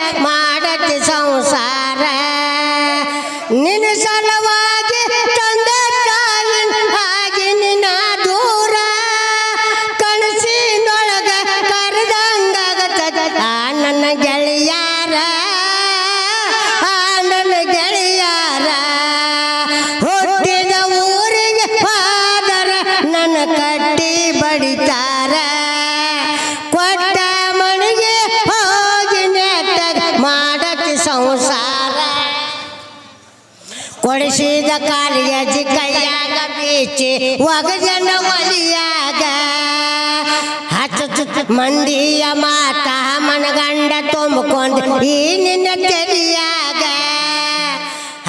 ಮಾಡತಿ ಸಂಸಾರ. ನಿನ್ನ ಸಲವಾಗಿ ತಂದೆ ಹಾಗೆ ನಿನ್ನ ದೂರ. ಕಣಸಿನೊಳಗ ಕರೆದಂಗಾಗತ್ತ ಆ ನನ್ನ ಗೆಳೆಯಾರ ನನ್ನ ಗೆಳೆಯಾರ. ಹುಟ್ಟಿದ ಊರಿಗೆ ಹೋದರ ನನ್ನ ಕಟ್ಟಿ ಬಡಿತಾರ ಕೊಡಿಸಿದ ಕಾಲಿಗೆ ಅಜ್ಜಿ ಕೈಯಾಗ ಬೀಚಿ ಒಗಜನ ಒಲಿಯಾಗ ಹಚ್ಚ ಮಂದಿಯ ಮಾತ ಮನಗಂಡ ತುಂಬಿಕೊಂಡು ಈ ನಿನ್ನ ತೆರಿಯಾಗ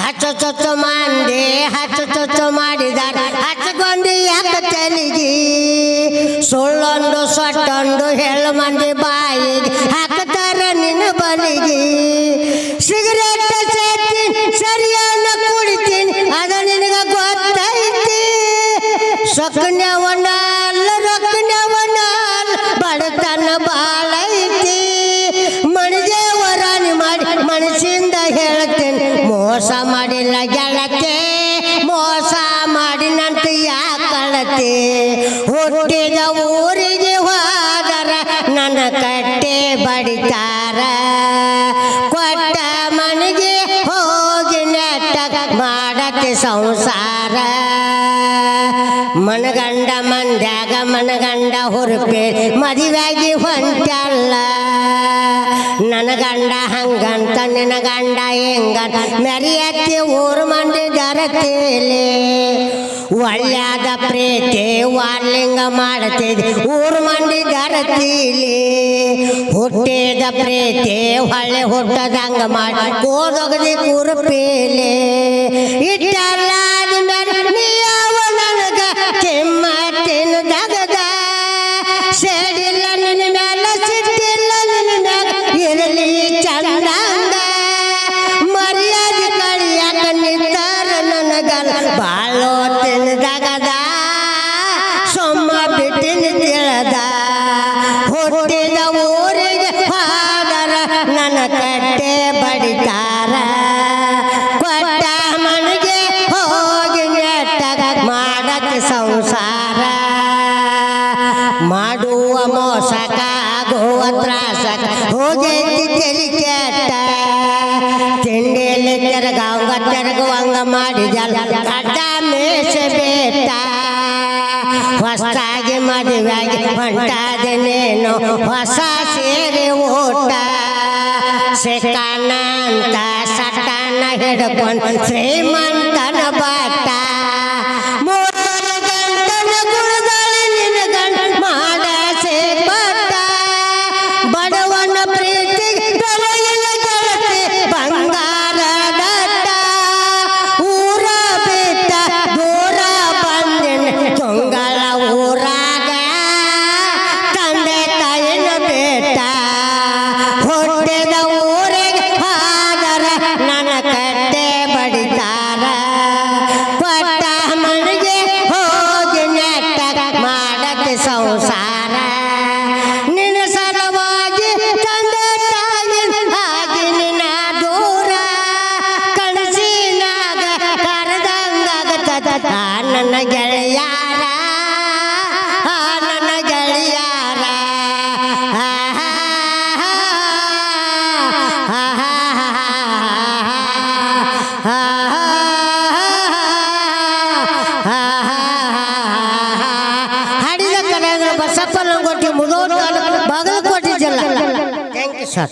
ಹಚ್ಚ ಮಂದಿ ಹಚ್ಚ ಮಾಡಿದಾರ ಹಚ್ಚಗೊಂಡು ಯಾಕ ತೆಲಿಗಿ ಸುಳ್ಳೊಂದು ಸೊಟ್ಟೊಂದು ಹೇಳು ಮಂದಿ ಬಾಯಿಗೆ. ಹಾಕ್ತಾರ ನಿನ್ನ ಬಲಿಗಿ. ಸಿಗರೇಟ್ ರೊಕ್ಕನವನಾಲ್ ರೊಕ್ಕನ್ಯವನ್ನ ಅಲ್ಲ ಬಡತನ ಬಾಳೈತಿ ಮಣಿದೇವರಾಣಿ ಮಾಡಿ ಮನಸ್ಸಿಂದ ಹೇಳ್ತೇನೆ, ಮೋಸ ಮಾಡಿಲ್ಲ ಗೆಳತೆ, ಮೋಸ ಮಾಡಿ ಮಾಡಿನಂತ ಯಾಕಳತೆ ಹುಟ್ಟಿದ ಊರಿಗೆ ಹೋದರ ನನ್ನ ಕಟ್ಟೆ ಬಡಿತಾರ. ಕೊಟ್ಟ ಮನೆಗೆ ಹೋಗಿ ನೆಟ್ಟ ಮಾಡತ್ತೆ ಸಂಸಾರ. ಮನಗಂಡ ಮಂದ್ಯಾಗ ಮನಗಂಡ ಹುರುಪೆ ಮದುವೆಯಾಗಿ ಹೊಂಟಲ್ಲ ನನಗಂಡ ಗಂಡ ಹಂಗಂತ, ನಿನಗಂಡ ಗಂಡ ಹೆಂಗ ಮೆರಿಯತ್ತಿ ಊರು ಮಂದಿ ಜರತೇಲಿ. ಒಳ್ಳೆಯದ ಪ್ರೀತಿ ವಾರ್ಲಿಂಗ ಮಾಡ್ತಿದ್ದೆ, ಊರು ಮಂದಿ ಜರತೀಲಿ. ಹುಟ್ಟಿದ ಪ್ರೀತಿ ಹೊಳ್ಳೆ ಹುಟ್ಟದಂಗ ಮಾಡಿ, ಕೋದೊಗದಿ ಕುರುಪೇಲೆ. ಇಟ್ಟಲ್ಲ ಮಾಡುವ ಮೋಸಕ, ಆಗುವ ತ್ರಾಸಕ ಹೋಗೈತಿ ತೆಲಿ ಕೆಟ್ಟ. ತಿಂಡಿಯಲ್ಲಿ ತೆರಗವಂಗ ತೆರಗುವಂಗ ಮಾಡಿದಲ್ಲ, ಕಡ್ಡ ಮೇಷ ಬೇಟ ಹೊಸದಾಗಿ ಮದುವೆಯಾಗಿ ಹೊಂಟಾದನೇನು ಹೊಸ ಸೇರಿ ಊಟ. ಸಿಕ್ಕನ ಅಂತ ಸಟ್ಟನ ಹಿಡ್ಕೊಂಡು ಶ್ರೀಮಂತನ ಬಟ್ಟ ನನ್ನ ಗೆಳೆಯಾರ ನನ್ನ ಗೆಳೆಯಾರ. ಹಾಡಿದ ಕಡೆ ಬಸಪ್ಪನ ಕೊಟ್ಟಿ ಮುದೋಡ್ ಬಾಗಲಕೋಟೆ ಜಿಲ್ಲಾ ಥ್ಯಾಂಕ್ ಯು ಸರ್